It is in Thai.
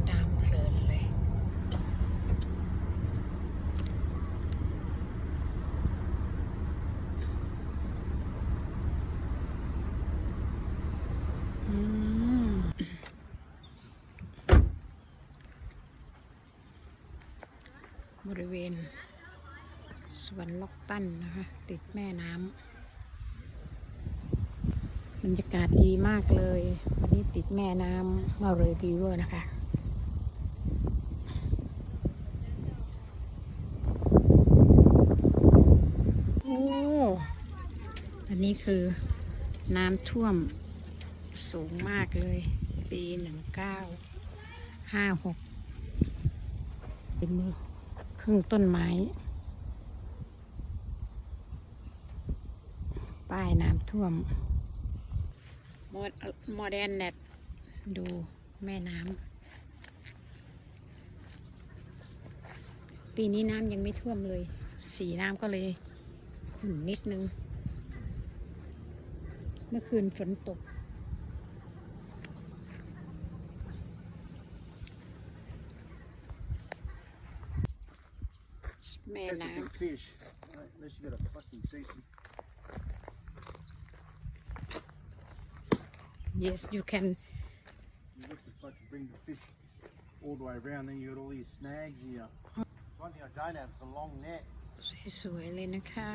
นน้ำเพลินเลย อืมบริเวณ สวนล็อกตันนะคะ ติดแม่น้ำบรรยากาศดีมากเลย วันนี้ติดแม่น้ำมาเลยดีเวอร์นะคะ อันนี้คือน้ำท่วมสูงมากเลย ปีหนึ่งเก้าห้าหกเป็นมือครึ่งต้นไม้ ป้ายน้ำท่วมโมดโมเดนเน็ตดูแม่น้ำ ปีนี้น้ำยังไม่ท่วมเลย สีน้ำก็เลยขุ่นนิดนึง เมื่อคืนฝนตก แม่ Catch a น้ big fish. Right, unless you got a fucking decent. ำ yes you can You have to fucking bring the fish all the way around. Then you got all these snags here. One thing I don't have is a long net. สวยๆเลยนะคะ